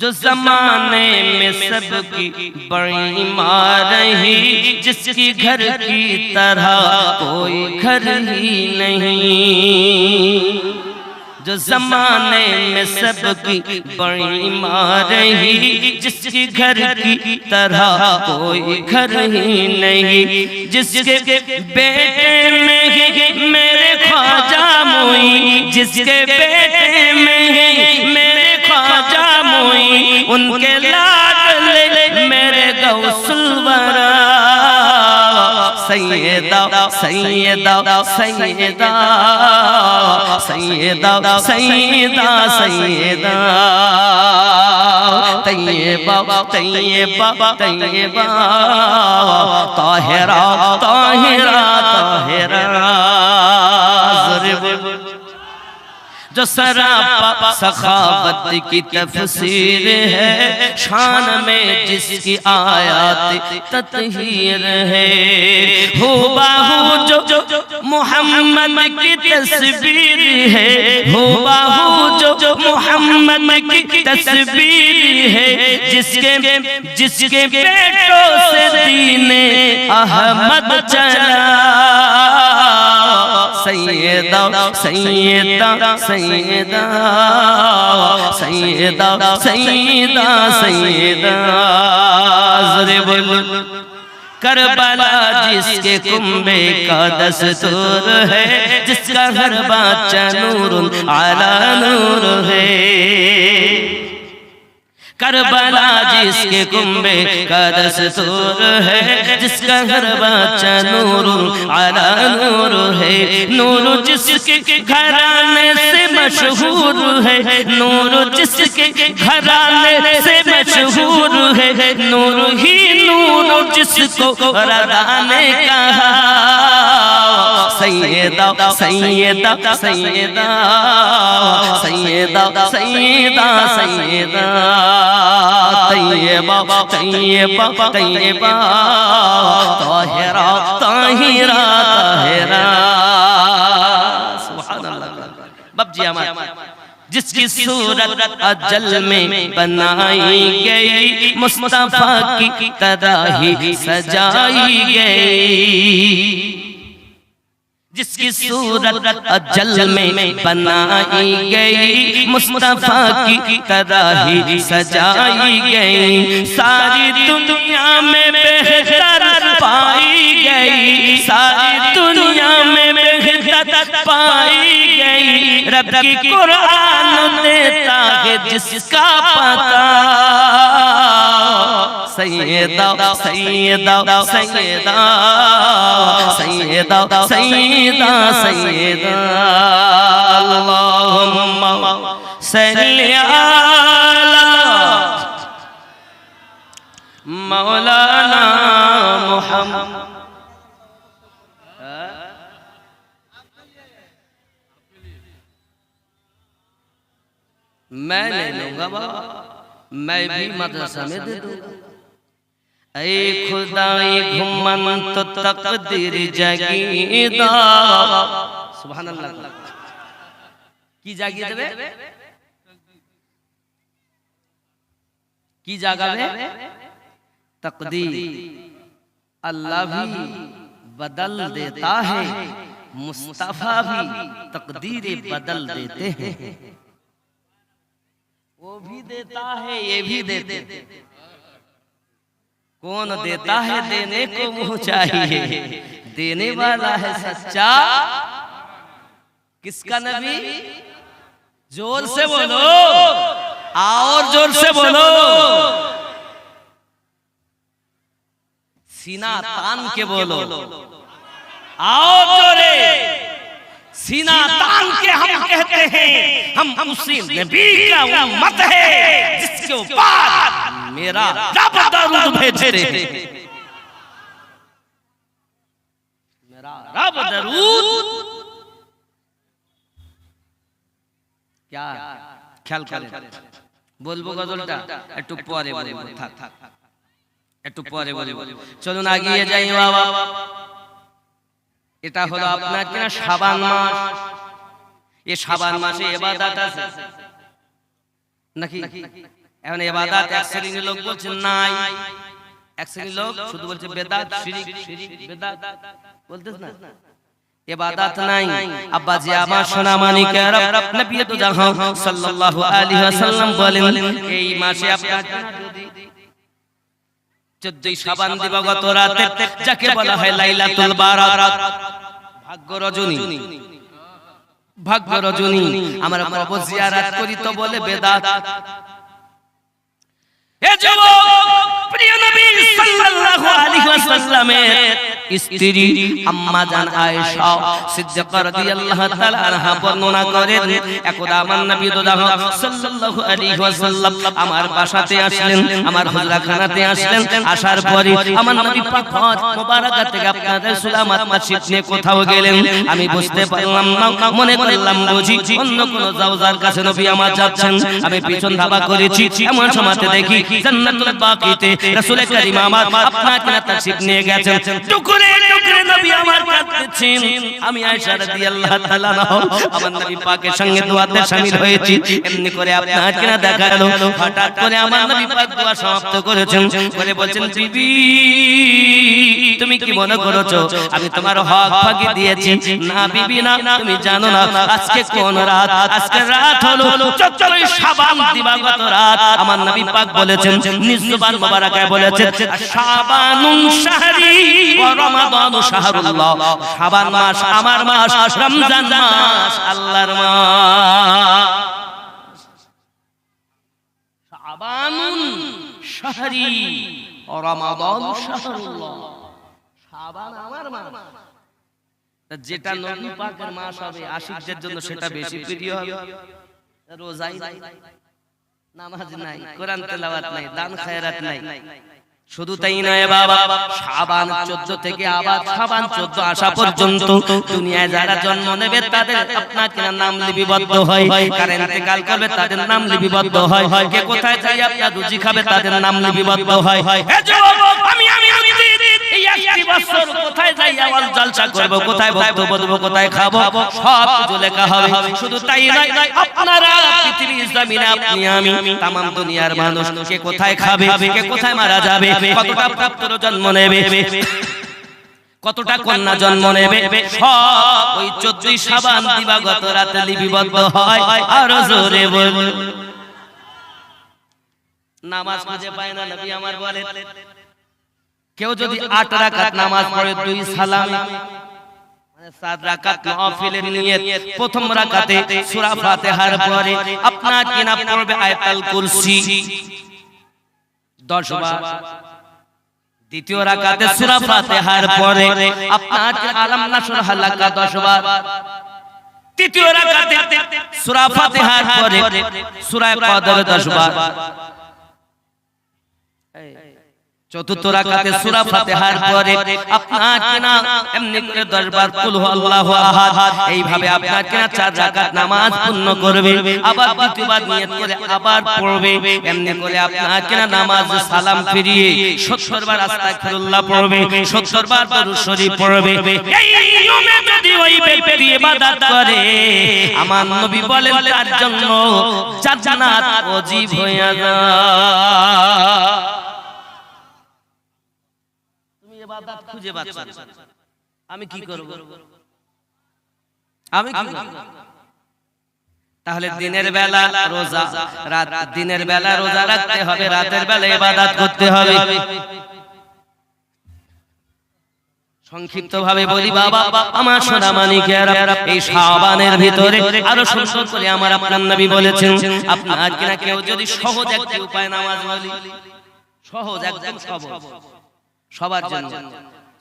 جو زمانے میں سب کی بڑی ماں رہی، جس کی گھر کی طرح کوئی گھر ہی نہیں۔ جو زمانے میں سب کی بڑی ماں رہی، جس کی گھر کی طرح کوئی گھر ہی نہیں۔ جس کے بیٹے میں میرے خواجہ موئی، جس کے بیٹے میں ہی میرے ख्वाजा मोई उनके लाडले मेरे गौसल वरा सैयदा सैयदा सैयदा सैयदा सैयदा सैयदा तैयबा तैयबा तैयबा ताहिरा ताहिरा ताहिरा جو سراپا سخاوت کی تفسیر ہے، شان میں جس کی آیات تطہیر ہے۔ ہو باہو جو محمد کی تصویر ہے، ہو باہو جو محمد کی تصویر ہے۔ جس کے جس کے پیٹوں سے دین احمد چلا۔ সৈয়দা সৈয়দা সৈয়দা সৈয়দা সৈয়দা সৈয়দা জরে বলুন کربلا جس کے کنبے کا دستور ہے جس کا ہر بادشاہ نور علا نور ہے کربلا جس کے کمبے کا دستور ہے جس کا گھر بچہ نور علا نور ہے۔ نور جس کے گھرانے سے مشہور ہے۔ نور جس کے گھرانے سے مشہور ہے۔ نور ہی نور جس کو رضا نے کہا سیدہ سیدہ سیدہ سیدہ سیدہ سیدہ۔ طیبہ طیبہ طیبہ، طاہرہ طاہرہ طاہرہ۔ سبحان اللہ جی جس کی صورت اجل میں بنائی گئی، مصطفیٰ کی طرح ہی سجائی گئی۔ جس کی صورت اجل میں بنائی گئی، مصطفیٰ کی طرح ہی سجائی گئی۔ ساری دنیا میں بہتر پائی گئی۔ ساری دنیا میں بہتر پائی गई रब की कुरान देता है जिसका पता सैयदा सैयदा सैयदा सैयदा सैयदा सैयदा अल्लाहुम्मा सल्ली अला मौलाना میں لے لوں گا بابا۔ میں بھی مدرسہ میں دے دوں گا۔ اے خدائی گھمن تو تقدیر جگیدہ سبحان اللہ۔ کی جاگی دے کی جاگا بے تقدیر۔ اللہ بھی بدل دیتا ہے۔ مصطفیٰ بھی تقدیر بدل دیتے ہیں۔ وہ بھی دیتا ہے یہ بھی دیتے کون دیتا ہے دینے کو منہ چاہیے؟ دینے والا ہے سچا۔ کس کا نبی؟ زور سے بولو۔ اور زور سے بولو۔ سینہ تان کے بولو۔ آؤ جورے سینہ تان کے ہم کہتے ہیں، ہم اسی نبی کا امت ہے، جس کے اوپر میرا رب درود بھیجتے ہیں۔ میرا رب درود۔ کیا خیال کریں বলবো গজলটা একটু পরে বলবো থাক একটু পরে বলবো চলুন আগিয়ে যাই বাবা এটা হলো আপনার কিনা সাবান মাস। এ সাবান মাসে এবাদাত আছে। নাকি? এখন এবাদাত এক শ্রেণির লোক বলছে নাই। এক শ্রেণির লোক শুধু বলছে বেদাত শিরিক শিরিক বেদাত। বলতেছ না? এবাদাত নাই। আব্বাজি আমার সোনা মানিকেরা নবী তো জাহান সাল্লাল্লাহু আলাইহি ওয়াসাল্লাম বলেন এই মাসে আপনার যদি চোদ্দই শাবান দিবাগত রাতে যাকে বলা হয় লাইলাতুল বারাত। ভাগ্য রজনী ভাগ্য রজনী আমরা কবর জিয়ারত করি তো বলে বেদাত। এ যুবক প্রিয় নবী সাল্লাল্লাহু আলাইহি ওয়াসাল্লামের স্ত্রী আম্মা জান আয়েশা সিদ্দিকা রাদিয়াল্লাহু তাআলা আনহা বর্ণনা করেন, একদা আমার নবী সাল্লাল্লাহু আলাইহি ওয়াসাল্লাম আমার বাসাতে আসলেন, আমার হুজরাখানাতে আসলেন, আসার পরে আমার নবী পাক থেকে আপনাদের মসজিদ নিয়ে কোথাও গেলেন। আমি বুঝতে পারলাম না, মনে করলাম বুঝি অন্য কোন জাওজার কাছে নবী আমার যাচ্ছেন। আমি পিছন ধাবা করেছি, এমন দেখি জান্নাতুল বাকিতে রাসূল করিম আমার আপনাকে না নিয়ে গেছেন। টুকরে টুকরে নবী আমার কাঁদতেছেন। আমি আয়েশা রাদিয়াল্লাহু তাআলা আমার নবী পাকের সঙ্গে দোয়াতে শামিল হয়েছি। এমনি করে আপনাকে না দেখা গেল। হঠাৎ করে আমার নবী পাক দোয়া সমাপ্ত করেছেন। করে বলছেন বিবি তুমি কি মনে করেছ? আমি তোমার হক ভাগে দিয়েছি। না বিবি না তুমি জানো না আজকে কোন রাত? আজকে রাত হলো চচ্চরই শাবান দিবাগত রাত। আমার নবী পাক বলেছেন নিজ জবান মোবারকায় বলেছেন শাবানুন শাহরি ওয়া রমাদানু শাহরুল্লাহ শাবান মাস, আমার মাস, রমজান মাস, আল্লাহর মাস। শাবানুন শাহরি, রমাদানু শাহরুল্লাহ। শাবান আমার মাস। যেটা নবী পাকের মাস হবে, আশিকদের জন্য সেটা বেশি প্রিয় হবে। রোজাই নামাজ নাই, কোরআন তেলাওয়াত নাই, দান খায়রাত নাই। শুধু তাই নয় বাবা সাবান চোদ্দ থেকে আবার সাবান 14 আসা পর্যন্ত দুনিয়ায় যারা জন্ম নেবে তাদের আপনার নাম লিপিবদ্ধ হয়। কার ইন্তেকাল করবে তাদের নাম লিপিবদ্ধ হয়। কে কোথায় যাই আপনার রুচি খাবে তাদের নাম লিপিবদ্ধ হয়। আমি আমি আমি এই একটি বছর কোথায় যাই আওয়াজ জলসা করব কোথায় বক্তব্য দেব কোথায় খাব সব কিছু লেখা হবে। শুধু তাই নয় আপনারা পৃথিবীর জমিনে আপনি আমি তামাম দুনিয়ার মানুষ কে কোথায় খাবে কে কোথায় মারা যাবে কতটা জন্ম নেবে কতটা কন্যা জন্ম নেবে সব ওই চোদ্দই সাবান দিবাগত রাতে লিপিবদ্ধ হয় আর জোরে বল নামাজ খুঁজে পায় না নবী আমার বলে কেউ যদি আট রাকাত নামাজ পড়ে দুই সালাম সাত রাকাত নফিলের নিয়ত প্রথম রাকাতে সূরা ফাতিহার পরে আপনার কিনা পড়বে আয়াতুল কুরসি। 10 বার। দ্বিতীয় রাকাতে সূরা ফাতিহার পরে আপনার আলাম নাসর হালাকা 10 বার। তৃতীয় রাকাতে সূরা ফাতিহার পরে সূরা কদর 10 বার। চতুর্থ রাকাতে সূরা ফাতিহার পরে আপনার কিনা এমনি করে 10 বার কুল আল্লাহু আহাদ। এইভাবে আপনার কিনা চার রাকাত নামাজ পূর্ণ নামাজ সালাম ফিরিয়ে 70 বার আস্তাগফিরুল্লাহ পড়বে 70 বার দরুদ শরীফ পড়বে। এই নিয়মে যদি ওই ব্যক্তি ইবাদত করে, আমার নবী বলেন জন্য ইবাদত খুঁজে পাচ্ছ আমি কি করব? আমি কি করব? তাহলে দিনের বেলা রোজা রাত দিনের বেলা রোজা রাখতে হবে রাতের বেলা ইবাদত করতে হবে। সংক্ষিপ্ত ভাবে বলি বাবা আমার সোনা মানিকেরা এই শাবানের ভিতরে আরও সুন্দর করে আমার আপনার নবী বলেছেন আপনার কিনা কেউ যদি সহজ একটি উপায় নামাজ বলি সহজ একদম সহজ সবার জন্য।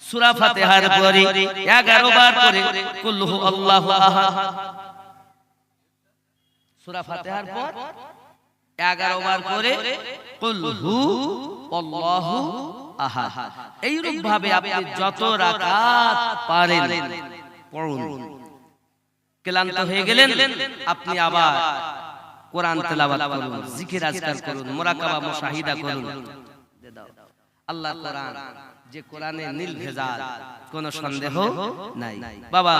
সূরা ফাতিহার পরে 11 বার করে কুল হু আল্লাহু আহাদ। সূরা ফাতিহার পর 11 বার করে কুল হু আল্লাহু আহাদ। এইরূপ ভাবে আপনি যত রাকাত পারেন পড়ুন। ক্লান্ত হয়ে গেলেন আপনি আবার কোরআন তেলাওয়াত করুন জিকির আজকার করুন মুরাকাবা মুশাহিদা করুন। আল্লাহ কোরআন যে কোরআনে নীল ভেজাল কোন সন্দেহ নাই। বাবা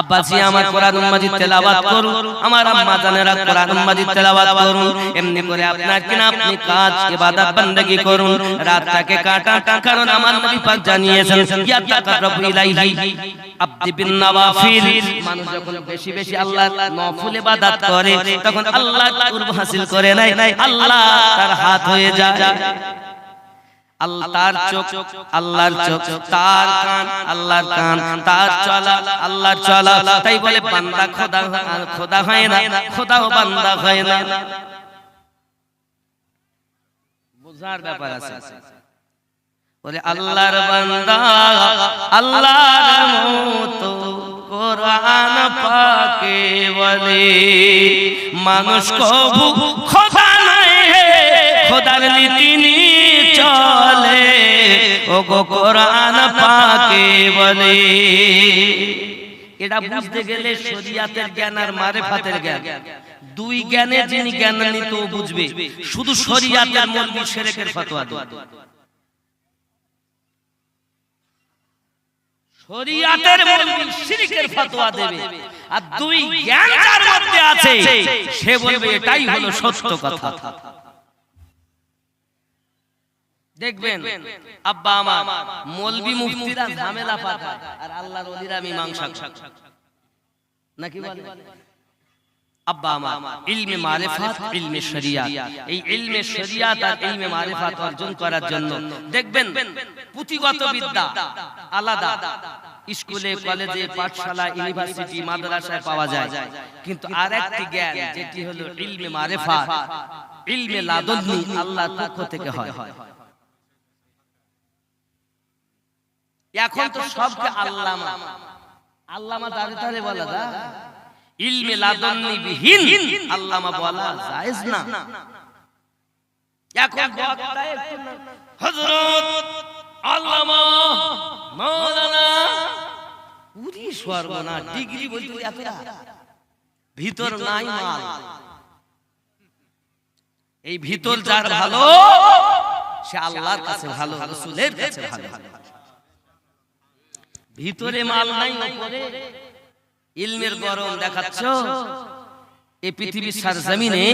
আব্বাজি আমার কোরআন মাজিদ তেলাওয়াত করুন। আমার আম্মা জানেরা কোরআন মাজিদ তেলাওয়াত করুন। এমনি করে আপনার কিনা আপনি কাজ ইবাদত বান্দেগি করুন। রাতটাকে কাটান কারণ আমার নবী পাক জানিয়েছেন ইয়া তাকাররাবু ইলাইহি আব্দি বিন নওয়াফিল। মানুষ যখন বেশি বেশি আল্লাহর নফল ইবাদত করে তখন আল্লাহ কুরব হাসিল করে নেয় আল্লাহ তার হাত হয়ে যায় তার চোখ, আল্লাহর চোখ, তার কান, আল্লাহর কান, তার চলা, আল্লাহর চলা। তাই বলে, বান্দা খোদা খোদা হয় না, খোদাও বান্দা হয় না। ব্যাপার আছে। বলে, আল্লাহর বান্দা, আল্লাহর মতো কোরআন পাকে বলে, মানুষ কবু খোদা নাই খোদার নীতি চলে। ও গো কোরআন পাকে বলে। এটা বুঝতে গেলে শরিয়াতের জ্ঞান আর মারেফাতের জ্ঞান। দুই জ্ঞানে যিনি জ্ঞান নিত বুঝবে। শুধু শরিয়াতের মৌলবি শেরেকের ফতোয়া দেবে শরিয়াতের মৌলবি শিরকের ফতোয়া দেবে। আর দুই জ্ঞান যার মধ্যে আছে, সে বলবে, এটাই হলো সত্য কথা। দেখবেন আব্বা আমার মৌলবি মুফতিরা ঝামেলা পাকায়। আর আল্লাহর ওলিরা মীমাংসা নাকি বলে? আব্বা আমার ইলমে মারিফাত ইলমে শরিয়াত। এই ইলমে শরিয়াত আর ইলমে মারিফাত অর্জন করার জন্য। দেখবেন পুঁথিগত বিদ্যা আলাদা। স্কুলে কলেজে পাঠশালা ইউনিভার্সিটি মাদ্রাসায় পাওয়া যায়। কিন্তু আরেকটি জ্ঞান যেটি হলো ইলমে মারিফাত। ইলমে লাদুন্নি আল্লাহর পক্ষ থেকে হয়। এখন তো সবকে আল্লামা। আল্লামা। বলা দা ইলমে লাদন্নি বিহীন আল্লামা বলা জায়েজ না। এখন বক্তা একটু না। হযরত আল্লামা মাওলানা উরি সর্বনা ডিগ্রি বলতে এত ভিতর নাই মাল। এই ভিতর যার ভালো সে আল্লাহর কাছে ভালো রাসূলের কাছে ভালো। ভিতরে মাল নাই উপরে ইলমের গরম দেখাচ্ছ। এই পৃথিবীর সারজমিনে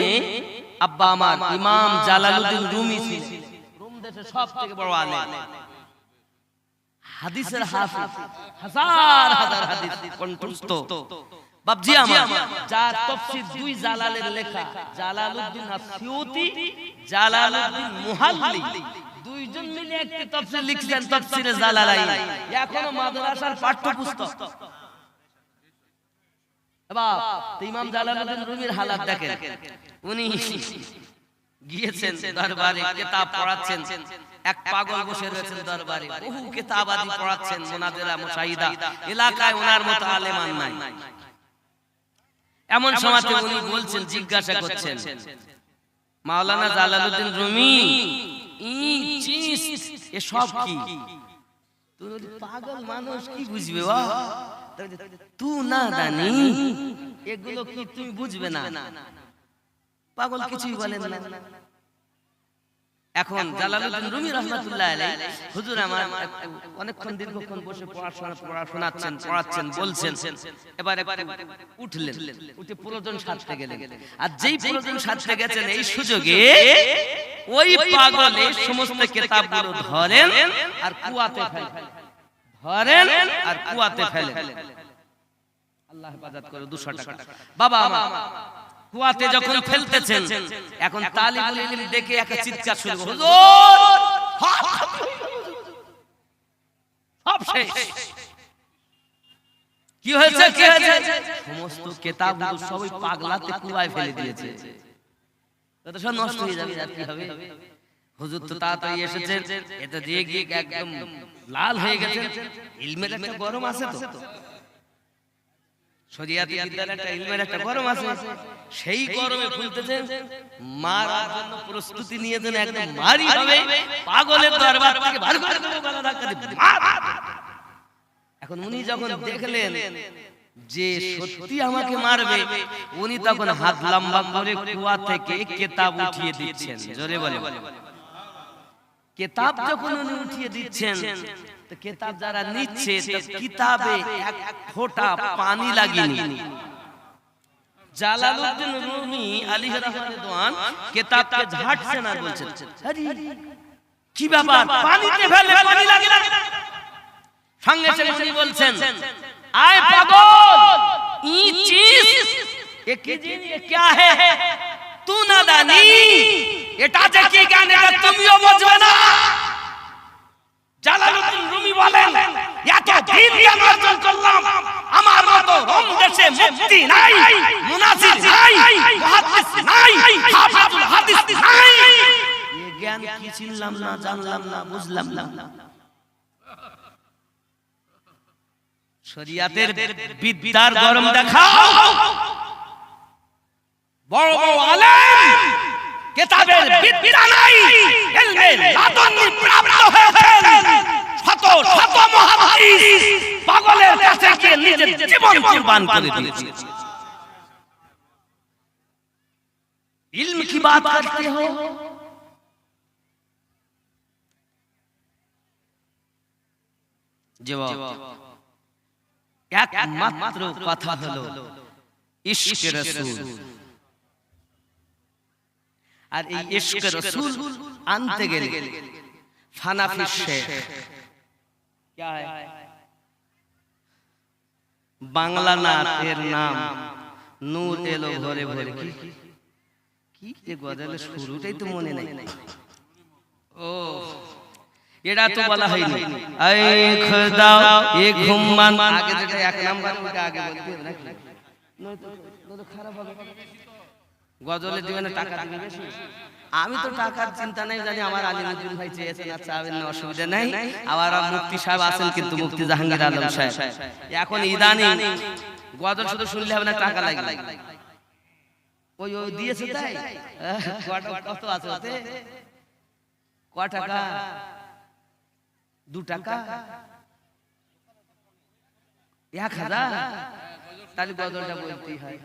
আব্বা আমার ইমাম জালালউদ্দিন রুমি ছিলেন। রুম দেশে সবথেকে বড় আলেম। হাদিসের হাফিজ। হাজার হাজার হাদিস কণ্ঠস্থ। বাবজি আমার যার তাফসীর দুই জালালের লেখা জালালউদ্দিন আসিউতি জালালউদ্দিন মুহাল্লি। দুইজন মিলে একটি তাফসীর লিখছেন তাফসীরে জালালাইন। এখনও মাদ্রাসার পাঠ্যপুস্তক। বাপ ইমাম জালালউদ্দিন রুমির হালাত দেখেন। উনি গিয়েছেন দরবারে কিতাব পড়াচ্ছেন। এক পাগল বসে রয়েছেন দরবারে। বহু পড়াচ্ছেন মুশাহিদা এলাকায় ওনার মতো আলেমান নাই। এমন সময়তে উনি বলছেন জিজ্ঞাসা করছেন। Maulana Jalaluddin Rumi. ই চিস এসব কি? তুই পাগল মানুষ, কি বুঝবে ও তু না জানি, এগুলো কি তুমি বুঝবে না? পাগল কিছুই বলে না। এখন জালালউদ্দিন রুমি রহমাতুল্লাহ আলাইহি হুজুর আমার অনেকক্ষণ দীর্ঘক্ষণ বসে পড়াশোনা পড়াশোনাচ্ছেন পড়াচ্ছেন বলছেন। এবার একটু উঠলেন। উঠে প্রয়োজন সাজতে গেলেন। আর যেই প্রয়োজন সাজতে গেছেন এই সুযোগে ওই পাগল সমস্ত কিতাবগুলো ধরেন আর কুয়াতে ফেলেন। ধরেন আর কুয়াতে ফেলেন। আল্লাহ হেফাজত করে 200 টাকা। বাবা আমার কুয়াতে যখন ফেলতেছেন এখন তালিবুল ইলম দেখে একটা চিৎকার শুরু হুজুর সব শেষ। কি হয়েছে? কি হয়েছে? সমস্ত কিতাবগুলো সবই পাগলাতে কুয়ায় ফেলে দিয়েছে। তো সব নষ্ট হয়ে যাবে আর কি হবে? হুজুর তো তাড়াতাড়ি এসেছেন। এটা দিয়ে গিয়ে একদম লাল হয়ে গেছে ইলমের একটা গরম আছে তো। শরিয়াতি বিদ্যার একটা ইলমের একটা গরম আছে। সেই গরমে ফুলতেছেন মারার জন্য প্রস্তুতি নিয়েছেন একদম মারি হবে পাগলের দরবার থেকে বার করে দেবো গলা ধাক্কা দিয়ে এখন উনি যখন দেখলেন যে সত্যি আমাকে মারবে উনি তখন হাত লম্বা করে কুয়া থেকে কেতাব উঠিয়ে দিচ্ছেন। জোরে বলে কেতাব যখন উনি উঠিয়ে দিচ্ছেন তো কিতাব যারা নিচ্ছে তো কিতাবে এক ফোঁটা পানি লাগেনি জালালউদ্দিন রুমি আলী রহমান দোয়ান কিতাবকে ঝাড়ছেন আর বলছেন আরে কি ব্যাপার পানিতে ফেলে পানি লাগে না সঙ্গে সঙ্গে উনি বলছেন আয় পাগল ই চিজ ये कीजिए ये क्या है तू ना दानी এটা যে কি গান এটা তুমিও বুঝবে না জালালউদ্দিন রুমি বলেন, এত দিন জ্ঞান অর্জন করলাম। আমার মতো রোম দেশে মুক্তি নাই, মুনাফিক নাই, মুহাদ্দিস নাই, হাফিজুল হাদিস নাই। এই জ্ঞান কি ছিলাম না জানলাম না বুঝলাম না। শরিয়াতের বিদ্যার গরম দেখাও। বড় বড় আলেম কিতাবের বিদ্যা নাই ইলমে লাদুনি প্রাপ্ত হয়েছেন শত শত মুহাদ্দিস পাগলের কাছে গিয়ে নিজের জীবন কুরবান করে দিয়েছে इल्म की बात करते हो जवाब একমাত্র কথা হলো ইশক রসুল আর এই ইশকের রসুল আনতে গেলে ফানাফি শেখ। বাংলা নাতের নাম। নূর এলো ঘরে ভরে কি কি? যে গজলের শুরুটাই তো মনে নাই। ও এটা তো বলা হয়নি। এই খোদা এ ঘুমমান। আগে যেটা এক নাম্বার ওটা আগে বলতে নাকি? নয়তো খারাপ হবে। গজলের জীবনে টাকা দিবে বেশি। আমি তো টাকার চিন্তা নাই জানি আমার আলিমুদ্দিন ভাই চেয়েছেন আর চাবেন না অসুবিধা নাই আবার আমার মুফতি সাহেব আছেন কিন্তু মুফতি জাহাঙ্গীর আলম সাহেব। এখন ইদানিং গজল শুধু শুনলে হবে না টাকা লাগে ওই ওই দিয়েছে তাই? কত- কত আছে ওতে? ক টাকা? দু টাকা? এক হাজার? তাহলে গজলটা বলতেই হয়।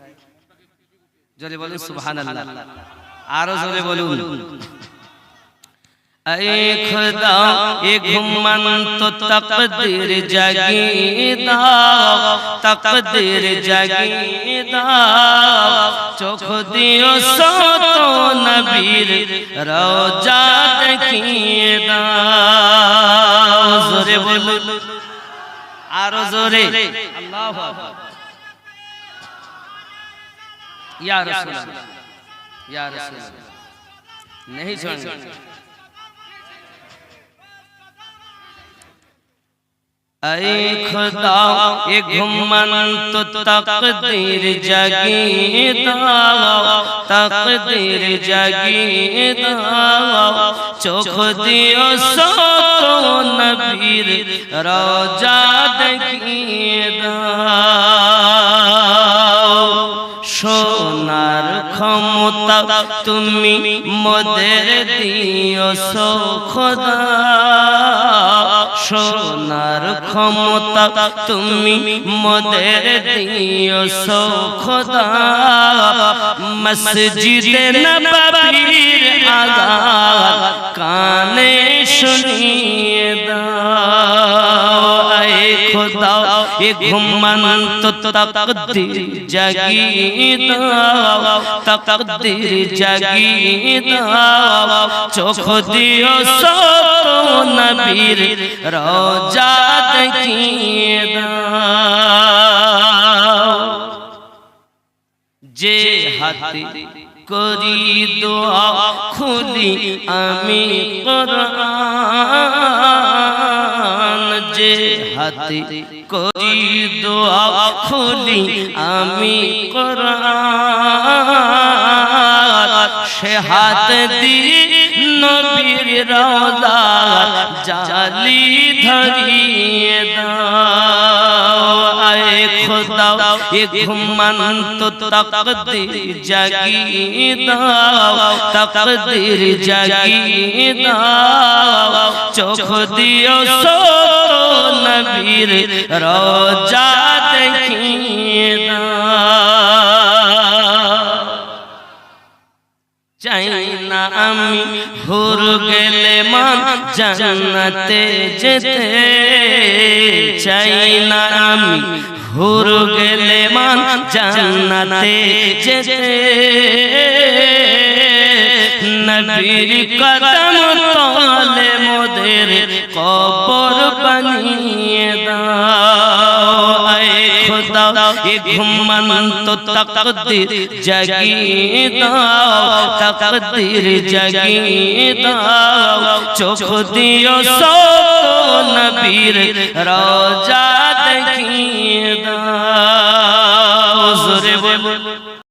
জোরে বলুন সুবহান আল্লাহ আরও জোরে বলুন اے خدا اے گھمن تو تقدیر جگیدا تقدیر جگیدا چوکھ دیو سو تو نبیر روجا دکیدا زورے بول আরও জোরে আল্লাহু আকবার या रसूल अल्लाह, या रसूल अल्लाह। नहीं छोड़ेंगे ऐ खुदा ये घुमन तो तकदीर जगी दाओ तकदीर जगी दाओ चोख दियो सो तो नबीर रोजा देखिए दाओ তুমি মোদের দিও খোদা। সোনার ক্ষমতা তুমি মোদের দিও খোদা। মসজিদে কানে শুনিয়ে খোদা এ ঘুমন তো তকদীর জাগি দাও, তকদীর জাগি দাও। চোখ দিও সো নবীর রোজা যে হাতে করি দোয়া, খুলি আমি কোরআন। যে হাতে করি দোয়া খুলি আমি সে হাত দি নবীর রওজা জালি ধরিয়ে দাও। ঘুমন তো তকদীর জাগি দাও, তকদীর জাগি দাও। চোখ দিও সো নবীর রোজা দেখিয়ে দাও। চাই না আমি হুর গেলে মান জান্নাতে যেতে। চাই না আমি হুর গেলে মান জান্নাতে যেতে। নবীর কদম তলে মোদের কবর বানিয়ে দাও। ये घुमन तो तकदीर जगी दाओ तकदीर जगी दाओ चोख दियो सो नबीर रोजा देखी दाओ जोरे बोल